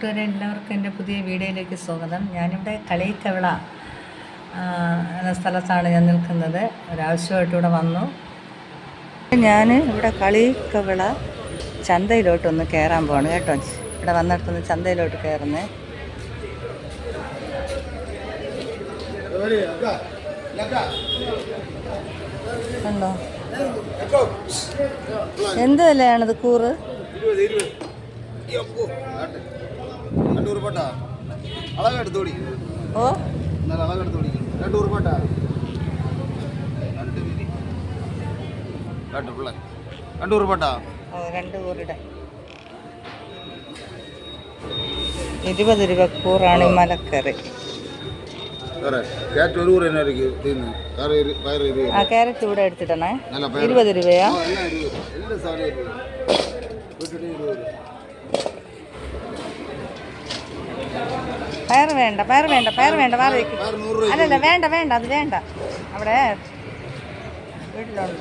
കൂട്ടുകാരെ എല്ലാവർക്കും എന്റെ പുതിയ വീഡിയോയിലേക്ക് സ്വാഗതം. ഞാനിവിടെ കളിക്കവിള എന്ന സ്ഥലത്താണ് ഞാൻ നിൽക്കുന്നത്. ഒരാവശ്യമായിട്ട് ഇവിടെ വന്നു. ഞാൻ ഇവിടെ കളിക്കവിള ചന്തയിലോട്ടൊന്ന് കയറാൻ പോവാണ് കേട്ടോ. ഇവിടെ വന്നിടത്തുനിന്ന് ചന്തയിലോട്ട് കയറുന്നേ. ഉണ്ടോ എന്ത് വിലയാണിത്? കൂറ്? ഇരുപത് ഇരുപത്. രണ്ട് ഉറുപ്പട്ട? അളവെടുത്തോടി ഓ? എന്നാൽ അളവെടുത്തോടി രണ്ട് ഉറുപ്പട്ട? രണ്ട് രണ്ട് പിള്ളേ രണ്ട് ഉറുപ്പട്ട? രണ്ട് കൂറുടെ ഇരുപത് രൂപ കൂറാണ് മലക്കറി. ആ ക്യാരറ്റ് ഇവിടെ എടുത്തിട്ടണേ ഇരുപത് രൂപയാ? പയറ് വേണ്ട പയറ് വേണ്ട പയറ് വേണ്ട മാറി വെക്ക്. പയറ് നൂറ് രൂപ അല്ലല്ല വേണ്ട വേണ്ട അത് വേണ്ട. അവിടെ വീട്ടിലുണ്ട്.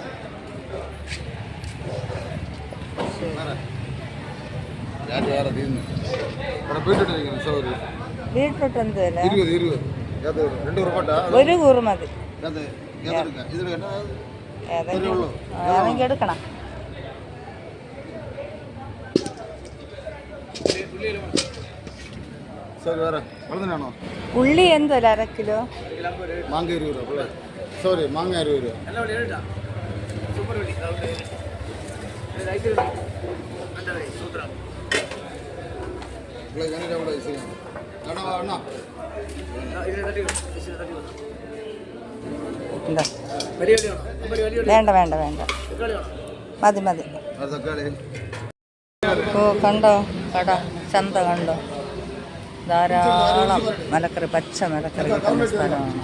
വേറെ ക്യാറ്റ് വേറെ തിന്ന് ഇവിടെ വീട്ടിട്ടിരിക്കുന്നു സൗകര്യം വീട്ടിലോട്ട് എന്ത് വില ഇരുപത് ഇരുപത്. അത് രണ്ട് ഉറുപ്പട്ട? ഒരു കൂറ് മതി. അത് ഏതെടുക്കാം ഇതെടുക്കാം ഏതെങ്കിലും ഉള്ളൂ. ആ, അതെങ്കിൽ എടുക്കണം. സോറി വേറെ. ഉള്ളി എന്തോ അര കിലോ? മാങ്ങ ഇരുപത് രൂപ പിള്ളേ സോറി മാങ്ങ അറുപത് രൂപ വേണ്ട വേണ്ട വേണ്ട. മതി മതി. ഓ കണ്ടോ? കട ചന്ത കണ്ടോ? ധാരാളം മലക്കറി പച്ച മലക്കറി കിട്ടുന്ന സ്ഥലമാണ്.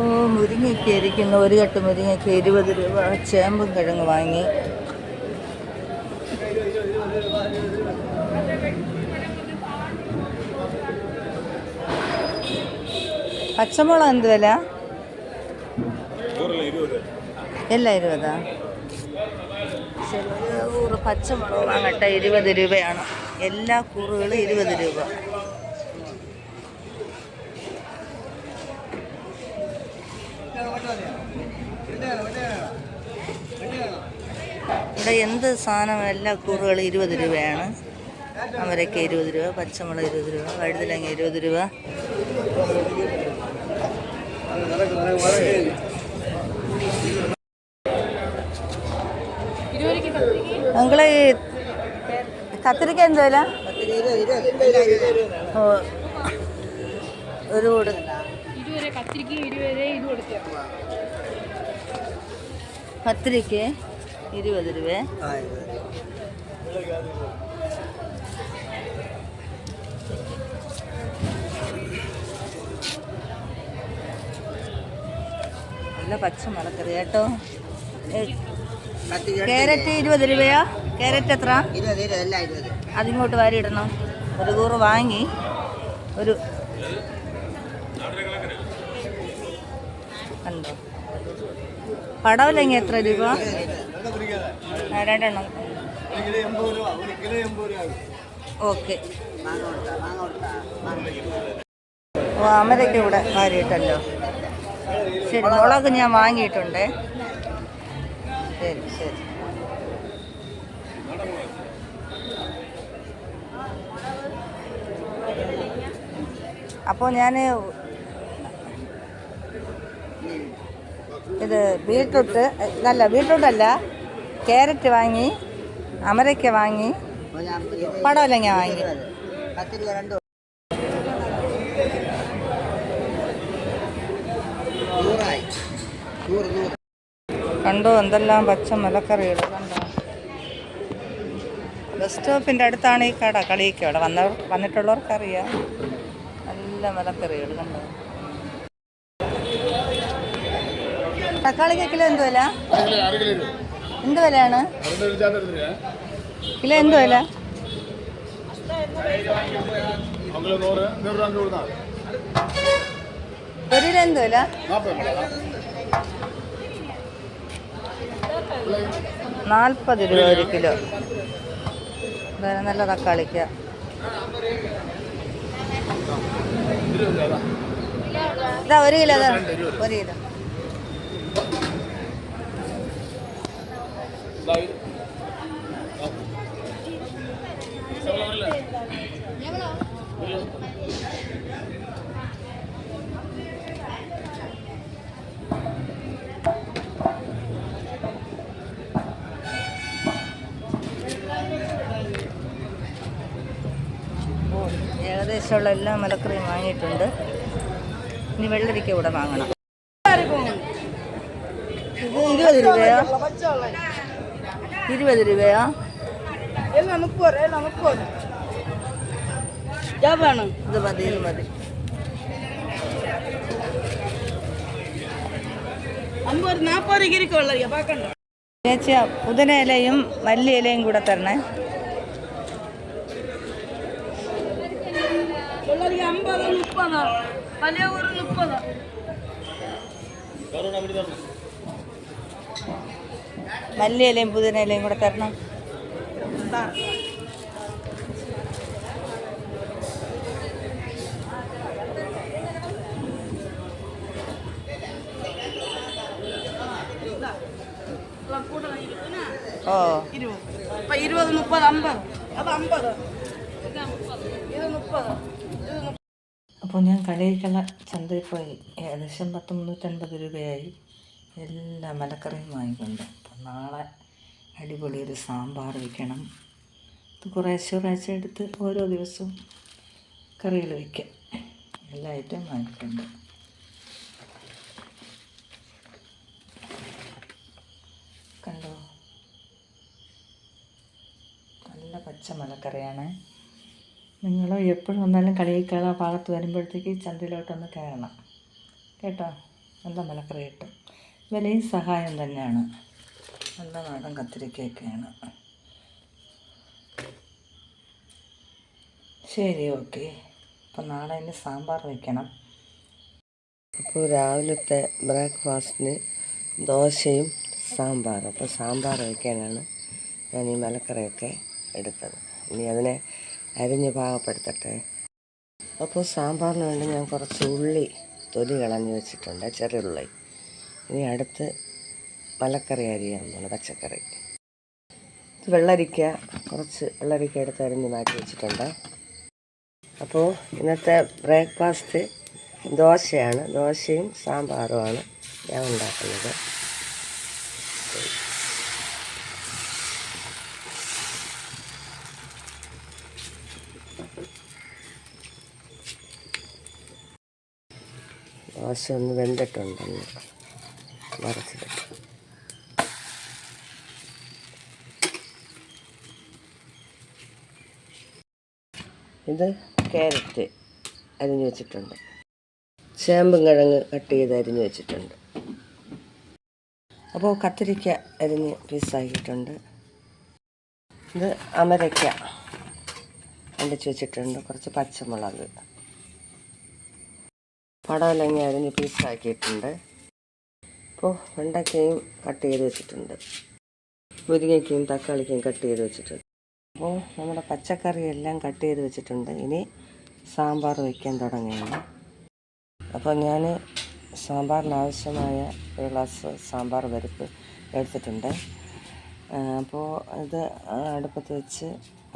ഓ മുരിങ്ങയ്ക്ക് ഇരിക്കുന്ന ഒരു കെട്ട് മുരിങ്ങയ്ക്ക് ഇരുപത് രൂപ. ചേമ്പും കിഴങ്ങ് വാങ്ങി. പച്ചമുളക് എന്ത് വില? എല്ലാം ഇരുപതാ? ഒരു കൂറ് പച്ചമുളക് വാങ്ങട്ടെ ഇരുപത് രൂപയാണ്. എല്ലാ കൂറുകളും ഇരുപത് രൂപ. ഇവിടെ എന്ത് സാധനം എല്ലാ കൂറുകളും ഇരുപത് രൂപയാണ്. അവരൊക്കെ ഇരുപത് രൂപ പച്ചമുളക് ഇരുപത് രൂപ വഴുതലങ്ങ ഇരുപത് രൂപ. നിങ്ങളെ ഈ കത്തിരിക്ക എന്ത് വില? ഓ. ഒരു കൂട്. കത്തിരിക്ക ഇരുപത് രൂപ. നല്ല പച്ച മലക്കറി കേട്ടോ. ക്യാരറ്റ് ഇരുപത് രൂപയോ? ക്യാരറ്റ് എത്ര? അതിങ്ങോട്ട് വാരി ഇടണം. ഒരു കൂറ് വാങ്ങി ഒരു കണ്ടോ? പടവലങ്ങ എത്ര രൂപ? രണ്ടെണ്ണം. ഓക്കെ. ഓ അമരയ്ക്ക് ഇവിടെ വാരിയിട്ടല്ലോ. ശരി മുളക് ഞാൻ വാങ്ങിയിട്ടുണ്ട്. ശരി ശരി. അപ്പോൾ ഞാൻ ഇത് ബീട്രൂട്ട് അല്ല ബീട്രൂട്ടല്ല ക്യാരറ്റ് വാങ്ങി അമരയ്ക്ക വാങ്ങി പടവലങ്ങ വാങ്ങി. കണ്ടോ എന്തെല്ലാം പച്ച മലക്കറികൾ കണ്ടോ? ബസ് സ്റ്റോപ്പിന്റെ അടുത്താണ് ഈ കട. കളിയൊക്കെ അവിടെ വന്നവർ വന്നിട്ടുള്ളവർക്കറിയാം. നല്ല മലക്കറികൾ കണ്ടോ? തക്കാളിക്ക് കിലോ എന്ത് വില? എന്ത് വിലയാണ്? കിലോ എന്ത് വില? ഒരു കിലോ എന്ത് വില? നാൽപ്പത് രൂപ ഒരു കിലോ. വേറെ നല്ല തക്കാളിക്ക. ഇതാ ഒരു കിലോ ഇതാ ഒരു കിലോ ഓ, ഏകദേശമുള്ള എല്ലാ മലക്കറിയും വാങ്ങിയിട്ടുണ്ട്. ഇനി വെള്ളരിക്ക ഇവിടെ വാങ്ങണം. ഇത് ഇരുപത് രൂപയോ. ഇരുപത് രൂപയോ. ഇത് മതി ഇത് മതി. അമ്പത് നാൽപ്പത് ഇരിക്കുള്ള പാക്കണ്ട ചേച്ചി പുതിന ഇലയും മല്ലി ഇലയും കൂടെ തരണേ വെള്ളരിക്ക അമ്പത് മുപ്പത്. വലിയ ഒരു മുപ്പത്. മല്ലി ഇലയും പുതിന ഇലയും കൂടെ തരണം. ഓ. ഇരുപത്. മുപ്പത് അമ്പത്. അത് അമ്പത്. ഇത് മുപ്പത്. അപ്പോൾ ഞാൻ കടയിലുള്ള ചന്തയിൽ പോയി ഏകദേശം പത്ത് മുന്നൂറ്റൻപത് രൂപയായി. എല്ലാ മലക്കറിയും വാങ്ങിക്കൊണ്ട്. അപ്പം നാളെ അടിപൊളി ഒരു സാമ്പാർ വയ്ക്കണം ഇത് കുറേശ്ശെ കുറേശ്ശെ എടുത്ത് ഓരോ ദിവസവും കറികൾ വയ്ക്കാം എല്ലാ ഐറ്റവും വാങ്ങിയിട്ടുണ്ട് കണ്ടോ? നല്ല പച്ച മലക്കറിയാണ്. നിങ്ങൾ എപ്പോഴും വന്നാലും കളിയിക്കാള ഭാഗത്ത് വരുമ്പോഴത്തേക്ക് ചന്തയിലോട്ടൊന്ന് കയറണം. കേട്ടോ? നല്ല മലക്കറി കിട്ടും വിലയും സഹായം തന്നെയാണ്. നല്ല നാടൻ കത്തിരിക്കയൊക്കെയാണ്. ശരി ഓക്കെ. അപ്പം നാളെ ഇനി സാമ്പാർ വയ്ക്കണം അപ്പോൾ രാവിലത്തെ ബ്രേക്ക്ഫാസ്റ്റിന് ദോശയും സാമ്പാറും. അപ്പോൾ സാമ്പാർ വയ്ക്കാനാണ് ഞാൻ ഈ മലക്കറിയൊക്കെ എടുത്തത്. ഇനി അതിനെ അരിഞ്ഞ് പാകപ്പെടുത്തട്ടെ. അപ്പോൾ സാമ്പാറിന് വേണ്ടി ഞാൻ കുറച്ച് ഉള്ളി തൊലി കളഞ്ഞ് വെച്ചിട്ടുണ്ട് ചെറിയ ഉള്ളി. ഇനി അടുത്ത് മലക്കറി അരിയാൻ പോണ് പച്ചക്കറി. വെള്ളരിക്ക കുറച്ച് വെള്ളരിക്ക എടുത്ത് അരിഞ്ഞ് മാറ്റി വെച്ചിട്ടുണ്ട്. അപ്പോൾ ഇന്നത്തെ ബ്രേക്ക്ഫാസ്റ്റ് ദോശയാണ്. ദോശയും സാമ്പാറുമാണ് ഞാൻ ഉണ്ടാക്കുന്നത്. ദോശ ഒന്ന് വെന്തിട്ടുണ്ടെന്ന് വരച്ചിട്ട് ഇത് ക്യാരറ്റ് അരിഞ്ഞു വെച്ചിട്ടുണ്ട്. ചേമ്പും കിഴങ്ങ് കട്ട് ചെയ്ത് അരിഞ്ഞു വെച്ചിട്ടുണ്ട്. അപ്പോൾ കത്തിരിക്ക അരിഞ്ഞ് പീസാക്കിയിട്ടുണ്ട്. ഇത് അമരയ്ക്ക കണ്ടിച്ച് വെച്ചിട്ടുണ്ട്. കുറച്ച് പച്ചമുളക്. പടവലങ്ങ അരിഞ്ഞ് പീസാക്കിയിട്ടുണ്ട്. ഇപ്പോൾ വെണ്ടയ്ക്കയും കട്ട് ചെയ്ത് വെച്ചിട്ടുണ്ട്. മുരിങ്ങയ്ക്കയും തക്കാളിക്കയും കട്ട് ചെയ്ത് വെച്ചിട്ടുണ്ട്. അപ്പോൾ നമ്മുടെ പച്ചക്കറി എല്ലാം കട്ട് ചെയ്ത് വെച്ചിട്ടുണ്ട്. ഇനി സാമ്പാർ വയ്ക്കാൻ തുടങ്ങിയാണ് അപ്പോൾ ഞാൻ സാമ്പാറിനാവശ്യമായ ഒരു ഗ്ലാസ് സാമ്പാർ പരിപ്പ് എടുത്തിട്ടുണ്ട്. അപ്പോൾ ഇത് അടുപ്പത്ത് വെച്ച്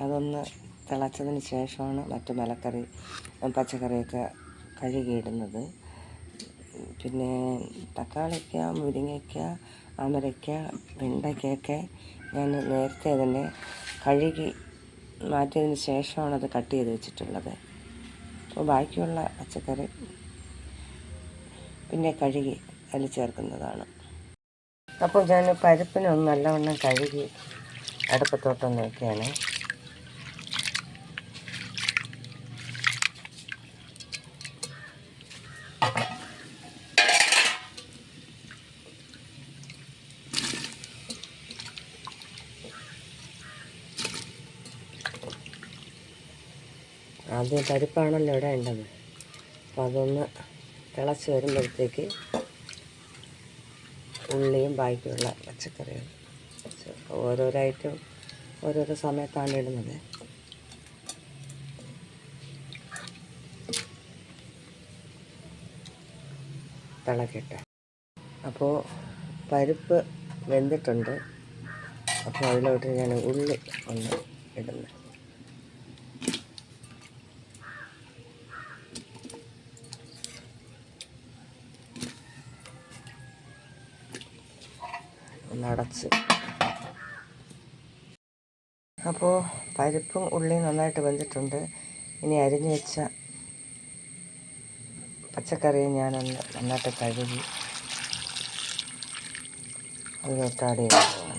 അതൊന്ന് തിളച്ചതിന് ശേഷമാണ് മറ്റു മലക്കറി പച്ചക്കറിയൊക്കെ കഴുകിയിടുന്നത്. പിന്നെ തക്കാളിക്ക മുരിങ്ങയ്ക്ക അമരയ്ക്ക വെണ്ടയ്ക്കയൊക്കെ ഞാൻ നേരത്തെ തന്നെ കഴുകി മാറ്റിയതിന് ശേഷമാണ് അത് കട്ട് ചെയ്ത് വെച്ചിട്ടുള്ളത്. അപ്പോൾ ബാക്കിയുള്ള പച്ചക്കറി പിന്നെ കഴുകി അതിൽ ചേർക്കുന്നതാണ്. അപ്പോൾ ഞാൻ പരിപ്പിനൊന്ന് നല്ലവണ്ണം കഴുകി അടുപ്പത്തോട്ടൊന്ന് വയ്ക്കുകയാണ് ആദ്യം പരിപ്പാണല്ലോ ഇവിടെ ഉണ്ടത് അപ്പോൾ അതൊന്ന് തിളച്ച് വരുമ്പോഴത്തേക്ക് ഉള്ളിയും ബാക്കിയുള്ള പച്ചക്കറികളും ഓരോരോ ഐറ്റം ഓരോരോ സമയത്താണ് ഇടുന്നത്. തിളക്കട്ടെ. അപ്പോൾ പരിപ്പ് വെന്തിട്ടുണ്ട്. അപ്പോൾ അതിലോട്ട് ഞാൻ ഉള്ളി ഒന്ന് ഇടുന്നു. അടച്ച്. അപ്പോൾ പരിപ്പും ഉള്ളിയും നന്നായിട്ട് വെന്തിട്ടുണ്ട്. ഇനി അരിഞ്ഞു വെച്ച പച്ചക്കറിയും ഞാനൊന്ന് നന്നായിട്ട് കഴുകി അത് ആഡ് ചെയ്യാൻ പോവാണ്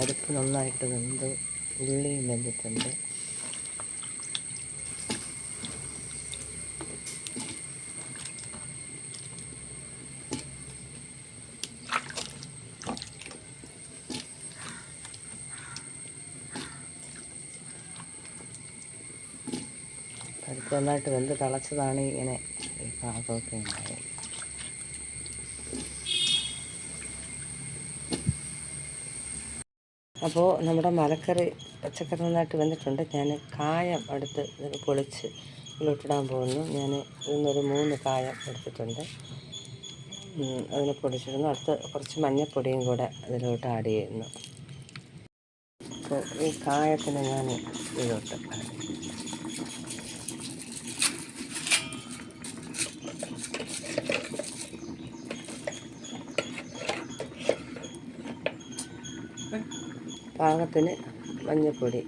പരിപ്പ് നന്നായിട്ട് വെന്ത് ഉള്ളിയും വെന്തിട്ടുണ്ട്. പരിപ്പ് നന്നായിട്ട് വെന്ത് തിളച്ചതാണ് ഇങ്ങനെ ഈ പാകമൊക്കെ ഉണ്ടായത്. അപ്പോൾ നമ്മുടെ മലക്കറി പച്ചക്കറി നന്നായിട്ട് വന്നിട്ടുണ്ട്. ഞാൻ കായം എടുത്ത് പൊളിച്ച് ഇതിലോട്ടിടാൻ പോകുന്നു. ഞാൻ ഇന്നൊരു മൂന്ന് കായം എടുത്തിട്ടുണ്ട്. അതിനെ പൊടിച്ചിടുന്നു. അടുത്ത് കുറച്ച് മഞ്ഞൾപ്പൊടിയും കൂടെ അതിലോട്ട് ആഡ് ചെയ്യുന്നു. അപ്പോൾ ഈ കായത്തിന് ഞാൻ ഇതിലോട്ട് പാകത്തിന് മഞ്ഞൾപ്പൊടി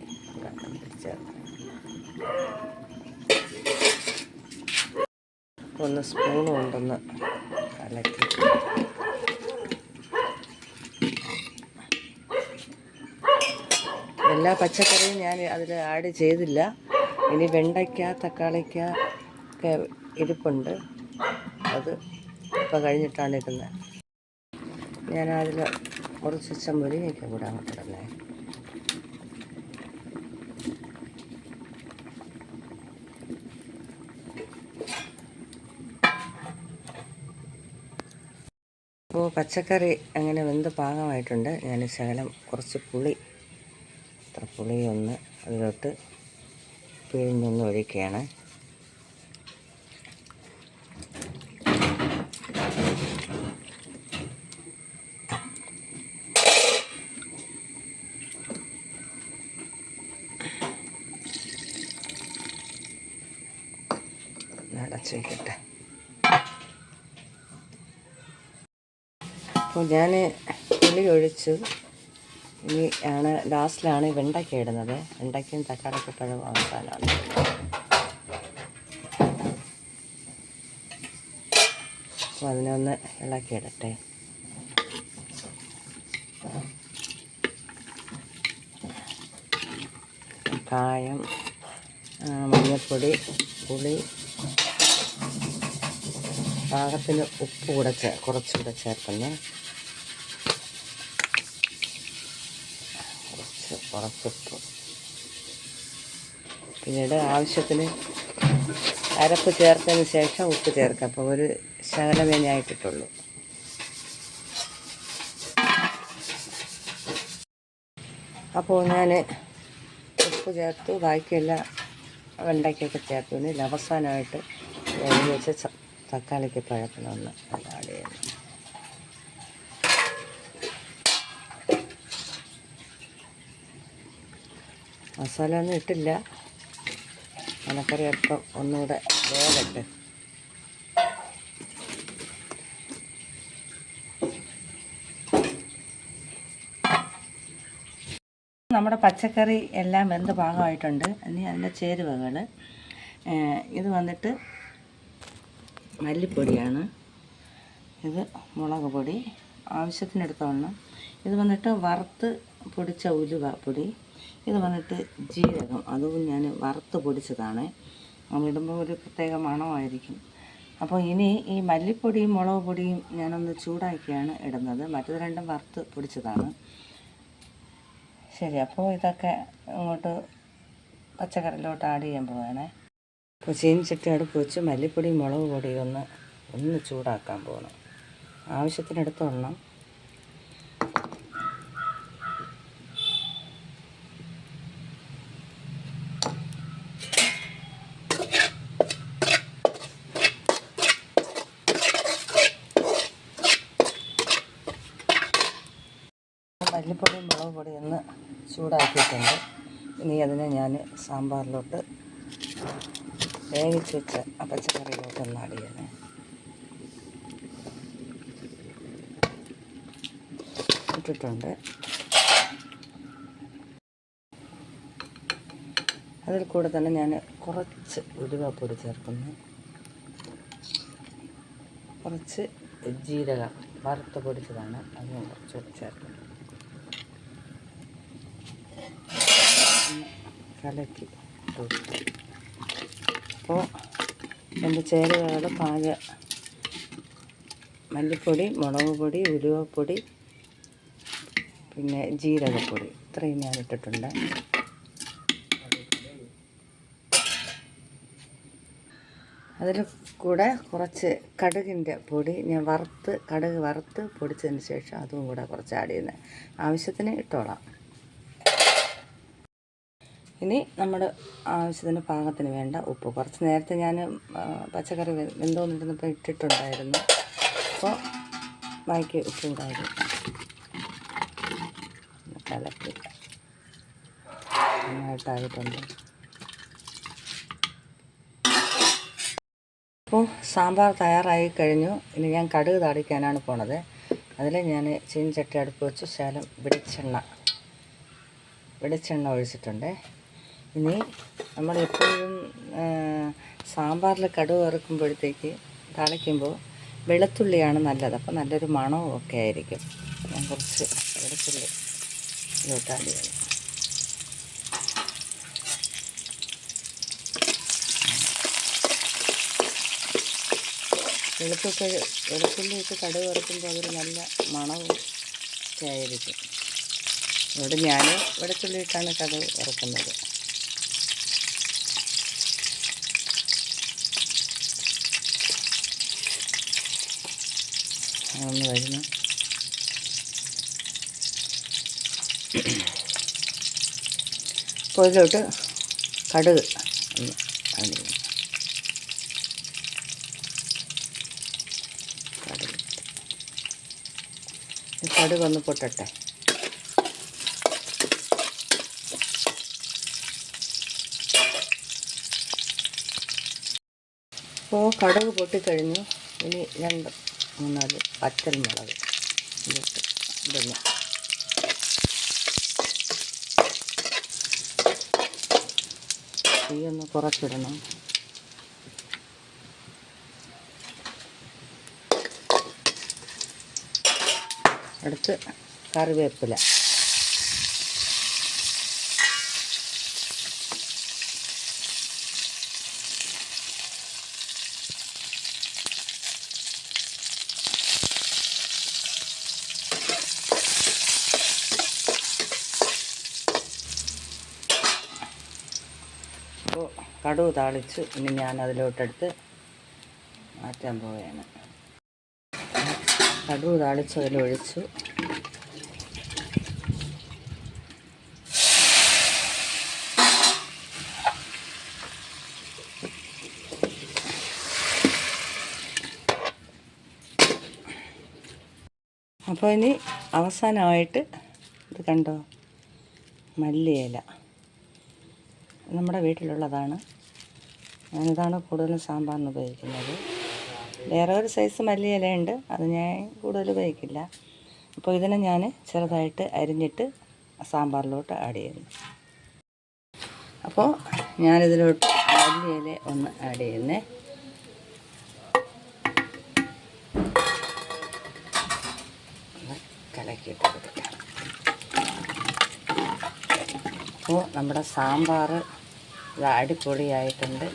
ഒന്ന് സ്പൂൺ കൊണ്ടൊന്ന് കലക്കി. എല്ലാ പച്ചക്കറിയും ഞാൻ അതിൽ ആഡ് ചെയ്തില്ല. ഇനി വെണ്ടയ്ക്ക തക്കാളിക്ക ഒക്കെ ഇരിപ്പുണ്ട്. അത് ഇപ്പോൾ കഴിഞ്ഞിട്ടാണ് ഇടുന്നത്. ഞാൻ അതിൽ കുറച്ച് വെച്ച മുരിങ്ങയ്ക്ക കൂടെ അങ്ങോട്ട് പച്ചക്കറി അങ്ങനെ വെന്ത് പാകമായിട്ടുണ്ട്. ഞാൻ ശകലം കുറച്ച് പുളി അത്ര പുളി ഒന്ന് അതിലോട്ട് പിഴിഞ്ഞൊന്ന് ഒഴിക്കുകയാണ്. അടച്ചു വയ്ക്കട്ടെ അപ്പോൾ ഞാൻ പുളി ഒഴിച്ചു. ഇനി ആണ് ലാസ്റ്റിലാണ് വെണ്ടയ്ക്ക ഇടുന്നത്. വെണ്ടയ്ക്കയും തക്കാളിക്ക് പഴം അവസാനമാണ് അപ്പോൾ അതിനൊന്ന് ഇളക്കിയിടട്ടെ കായം മഞ്ഞൾപ്പൊടി പുളി പാകത്തിന് ഉപ്പ് കൂടെ ചേ കുറച്ചുകൂടെ ചേർക്കുന്നു. കുറച്ച് പിന്നീട് ആവശ്യത്തിന് അരപ്പ് ചേർത്തതിന് ശേഷം ഉപ്പ് ചേർക്കാം. അപ്പോൾ ഒരു ശകലമേ ഞാൻ ഇട്ടിട്ടുള്ളൂ അപ്പോൾ ഞാൻ ഉപ്പ് ചേർത്തു. ബാക്കിയെല്ലാം വെണ്ടയ്ക്കൊക്കെ ചേർത്തു. ഇനി അവസാനമായിട്ട് വെച്ച തക്കാളിക്ക് പഴക്കണമെന്ന് ചെയ്യുന്നു മസാല ഒന്നും ഇട്ടില്ല. മണക്കറി അല്പം ഒന്നുകൂടെ വേഗട്ടെ നമ്മുടെ പച്ചക്കറി എല്ലാം വെന്ത് പാകമായിട്ടുണ്ട് ഇനി അതിന്റെ ചേരുവകൾ ഇത് വന്നിട്ട് മല്ലിപ്പൊടിയാണ്. ഇത് മുളക് പൊടി. ആവശ്യത്തിനെടുത്തോണം ഇത് വന്നിട്ട് വറുത്ത് പൊടിച്ച ഉലുവ പൊടി. ഇത് വന്നിട്ട് ജീരകം അതും ഞാൻ വറുത്ത് പൊടിച്ചതാണ്. നമ്മളിടുമ്പോൾ ഒരു പ്രത്യേക മണമായിരിക്കും. അപ്പോൾ ഇനി ഈ മല്ലിപ്പൊടിയും മുളക് പൊടിയും ഞാനൊന്ന് ചൂടാക്കിയാണ് ഇടുന്നത്. മറ്റത് രണ്ടും വറുത്ത് പൊടിച്ചതാണ്. ശരി അപ്പോൾ ഇതൊക്കെ ഇങ്ങോട്ട് പച്ചക്കറിയിലോട്ട് ആഡ് ചെയ്യാൻ പോവാണേ. അപ്പോൾ ചീനിച്ചട്ടി അടുപ്പ് വെച്ച് മല്ലിപ്പൊടി മുളക് പൊടി ഒന്ന് ഒന്ന് ചൂടാക്കാൻ പോകണം ആവശ്യത്തിനെടുത്തോളണം മല്ലിപ്പൊടി മുളക് പൊടി ഒന്ന് ചൂടാക്കിയിട്ടുണ്ട് ഇനി അതിനെ ഞാൻ സാമ്പാറിലോട്ട് വേവിച്ച് വെച്ച പച്ചക്കറിയിലോട്ട് ഒന്ന് ആഡ് ചെയ്യണേ ഇട്ടിട്ടുണ്ട്. അതിൽ കൂടെ തന്നെ ഞാൻ കുറച്ച് ഉലുവപ്പൊടി ചേർക്കുന്നു. കുറച്ച് ജീരകം വറുത്ത് പൊടിച്ചതാണ്. അത് കുറച്ച് കുറച്ചുകൂടി ചേർക്കുന്നു ഒന്ന് കലക്കി അപ്പോൾ എന്റെ ചേരുവകൾ പാക മല്ലിപ്പൊടി മുളക് പൊടി ഉലുവപ്പൊടി പിന്നെ ജീരകപ്പൊടി. ഇത്രയും ഞാൻ ഇട്ടിട്ടുണ്ട്. അതിൽ കൂടെ കുറച്ച് കടുകിന്റെ പൊടി ഞാൻ വറുത്ത് കടുക് വറുത്ത് പൊടിച്ചതിന് ശേഷം അതും കൂടെ കുറച്ച് ആഡ് ചെയ്യുന്നത് ആവശ്യത്തിന് ഇട്ടോളാം. ഇനി നമ്മുടെ ആവശ്യത്തിന് പാകത്തിന് വേണ്ട ഉപ്പ്. കുറച്ച് നേരത്തെ ഞാൻ പച്ചക്കറി വെന്തോന്നിരുന്നപ്പോൾ ഇട്ടിട്ടുണ്ടായിരുന്നു. അപ്പോൾ ബാക്കി ഉപ്പ് ഉണ്ടായിരുന്നു കലക്കി. നന്നായിട്ടായിട്ടുണ്ട്. അപ്പോൾ സാമ്പാർ തയ്യാറായി കഴിഞ്ഞു. ഇനി ഞാൻ കടുക് താടിക്കാനാണ് പോണത്. അതിൽ ഞാൻ ചീനച്ചട്ടി അടുപ്പ് വെച്ച്. ശകലം വെളിച്ചെണ്ണ വെളിച്ചെണ്ണ ഒഴിച്ചിട്ടുണ്ട്. ഇനി നമ്മൾ എപ്പോഴും സാമ്പാറിൽ കടുക് വറുക്കുമ്പോഴത്തേക്ക് തളയ്ക്കുമ്പോൾ വെളുത്തുള്ളിയാണ് നല്ലത്. അപ്പോൾ നല്ലൊരു മണവും ഒക്കെ ആയിരിക്കും. ഞാൻ കുറച്ച് വെളുത്തുള്ളി ചെയ്യണം വെളുത്തൊക്കെ വെളുത്തുള്ളി ഇട്ട് കടുക് വറുക്കുമ്പോൾ അതൊരു നല്ല മണവും ഒക്കെ ആയിരിക്കും. ഇവിടെ ഞാൻ വെളുത്തുള്ളി ഇട്ടാണ് കടുക് വറുക്കുന്നത്. ഒന്ന് വരുന്നു അപ്പോൾ ഇതിലോട്ട് കടുക്. കടുക് കടുക് ഒന്ന് പൊട്ടട്ടെ. അപ്പോൾ കടുക് പൊട്ടിക്കഴിഞ്ഞു. ഇനി രണ്ട് മൂന്നാൽ പച്ചൽ മുളക്. ഇതിട്ട് ഇടുന്നു. തീയൊന്ന് കുറച്ചിടണം. അടുത്ത് കറിവേപ്പില അപ്പോൾ കടുവ് താളിച്ച് ഇനി ഞാൻ അതിലോട്ടെടുത്ത് മാറ്റാൻ പോവുകയാണ്. കടുവ് താളിച്ച് അതിലൊഴിച്ചു അപ്പോൾ ഇനി അവസാനമായിട്ട് ഇത് കണ്ടോ? മല്ലിയില. നമ്മുടെ വീട്ടിലുള്ളതാണ് ഞാനിതാണ് കൂടുതലും സാമ്പാറിന് ഉപയോഗിക്കുന്നത്? വേറെ ഒരു സൈസ് മല്ലിയിലയുണ്ട് അത് ഞാൻ കൂടുതൽ ഉപയോഗിക്കില്ല. അപ്പോൾ ഇതിനെ ഞാൻ ചെറുതായിട്ട് അരിഞ്ഞിട്ട് സാമ്പാറിലോട്ട് ആഡ് ചെയ്യുന്നു. അപ്പോൾ ഞാനിതിലോട്ട് മല്ലിയില ഒന്ന് ആഡ് ചെയ്യുന്നേ. അപ്പോൾ നമ്മുടെ സാമ്പാർ അടിപൊളിയായിട്ടുണ്ട്.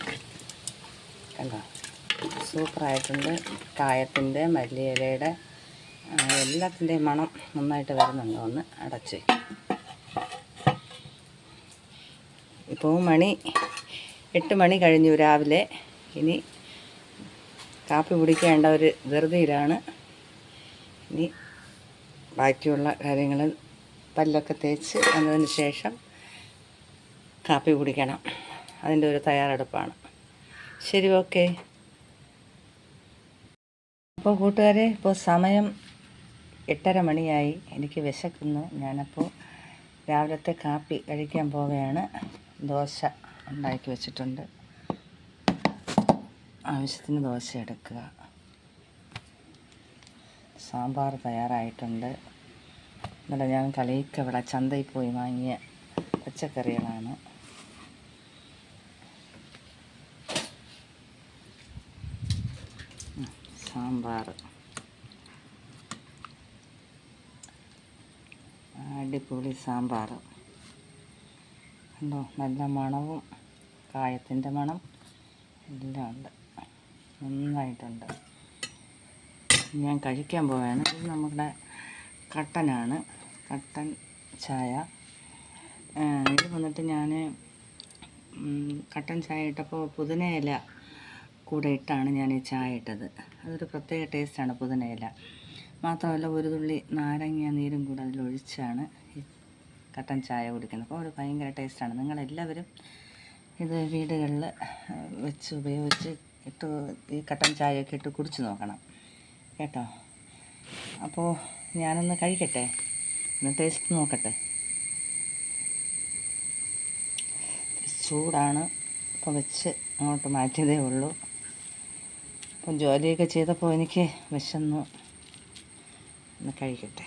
കണ്ടോ? സൂപ്പറായിട്ടുണ്ട്. കായത്തിന്റെ മല്ലിയിലയുടെ എല്ലാത്തിന്റെയും മണം നന്നായിട്ട് വരുന്നുണ്ട് ഒന്ന് അടച്ച്. ഇപ്പോൾ മണി എട്ട് മണി കഴിഞ്ഞു രാവിലെ. ഇനി കാപ്പി കുടിക്കേണ്ട ഒരു ധൃതിയിലാണ്. ഇനി ബാക്കിയുള്ള കാര്യങ്ങൾ പല്ലൊക്കെ തേച്ച് വന്നതിന് ശേഷം കാപ്പി കുടിക്കണം. അതിന്റെ ഒരു തയ്യാറെടുപ്പാണ്. ശരി ഓക്കെ. അപ്പോൾ കൂട്ടുകാരെ ഇപ്പോൾ സമയം എട്ടര മണിയായി. എനിക്ക് വിശക്കുന്നു. ഞാനപ്പോൾ രാവിലത്തെ കാപ്പി കഴിക്കാൻ പോവുകയാണ്. ദോശ ഉണ്ടാക്കി വെച്ചിട്ടുണ്ട്. ആവശ്യത്തിന് ദോശ എടുക്കുക. സാമ്പാർ തയ്യാറായിട്ടുണ്ട്. ഇന്നലെ ഞാൻ കളിയിക്കവിടെ ചന്തയിൽ പോയി വാങ്ങിയ പച്ചക്കറികളാണ്. സാമ്പാർ. അടിപൊളി സാമ്പാർ. കണ്ടോ നല്ല മണവും കായത്തിന്റെ മണം എല്ലാം ഉണ്ട്. നന്നായിട്ടുണ്ട്. ഞാൻ കഴിക്കാൻ പോവുകയാണ് ഇത് നമ്മുടെ കട്ടനാണ്. കട്ടൻ ചായ. ഇത് വന്നിട്ട് ഞാൻ കട്ടൻ ചായ ഇട്ടപ്പോൾ പുതിനയില കൂടെ ഇട്ടാണ് ഞാൻ ഈ ചായ ഇട്ടത്. അതൊരു പ്രത്യേക ടേസ്റ്റാണ് പുതിനയില. മാത്രമല്ല ഒരു തുള്ളി നാരങ്ങ നീരും കൂടെ അതിലൊഴിച്ചാണ് ഈ കട്ടൻ ചായ കുടിക്കുന്നത്. അപ്പോൾ ഒരു ഭയങ്കര ടേസ്റ്റാണ്. നിങ്ങളെല്ലാവരും ഇത് വീടുകളിൽ വെച്ച് ഉപയോഗിച്ച് ഇട്ട് ഈ കട്ടൻ ചായയൊക്കെ ഇട്ട് കുടിച്ച് നോക്കണം. കേട്ടോ? അപ്പോൾ ഞാനൊന്ന് കഴിക്കട്ടെ? ഒന്ന് ടേസ്റ്റ് നോക്കട്ടെ? ചൂടാണ്. ഇപ്പോൾ വെച്ച് അങ്ങോട്ട് മാറ്റിയതേ ഉള്ളൂ. അപ്പം ജോലിയൊക്കെ ചെയ്തപ്പോൾ എനിക്ക് വിശന്നു. ഒന്ന് കഴിക്കട്ടെ.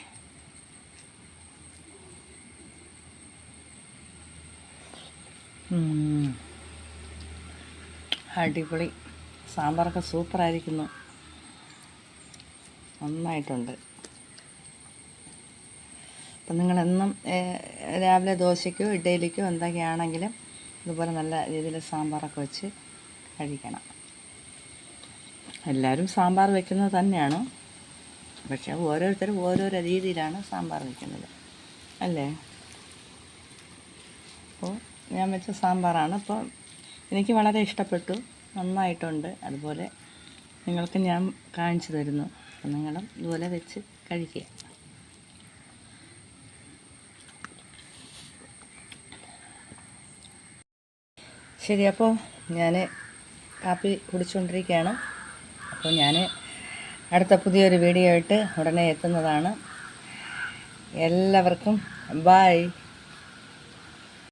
അടിപൊളി. സാമ്പാറൊക്കെ സൂപ്പറായിരിക്കുന്നു. നന്നായിട്ടുണ്ട്. അപ്പം നിങ്ങളെന്നും രാവിലെ ദോശയ്ക്കോ ഇഡ്ഡലിക്കോ എന്തൊക്കെയാണെങ്കിലും ഇതുപോലെ നല്ല രീതിയിൽ സാമ്പാറൊക്കെ വെച്ച് കഴിക്കണം. എല്ലാവരും സാമ്പാർ വെക്കുന്നത് തന്നെയാണ്. പക്ഷേ ഓരോരുത്തരും ഓരോരോ രീതിയിലാണ് സാമ്പാർ വെക്കുന്നത്. അല്ലേ? അപ്പോൾ ഞാൻ വെച്ച സാമ്പാറാണ്. അപ്പോൾ എനിക്ക് വളരെ ഇഷ്ടപ്പെട്ടു. നന്നായിട്ടുണ്ട്. അതുപോലെ നിങ്ങൾക്ക് ഞാൻ കാണിച്ചു തരുന്നു. അപ്പം നിങ്ങളും ഇതുപോലെ വെച്ച് കഴിക്കുക. ശരി അപ്പോൾ ഞാൻ കാപ്പി കുടിച്ചുകൊണ്ടിരിക്കുകയാണ് അപ്പോൾ ഞാൻ അടുത്ത പുതിയൊരു വീഡിയോ ആയിട്ട് ഉടനെ എത്തുന്നതാണ്. എല്ലാവർക്കും ബായ്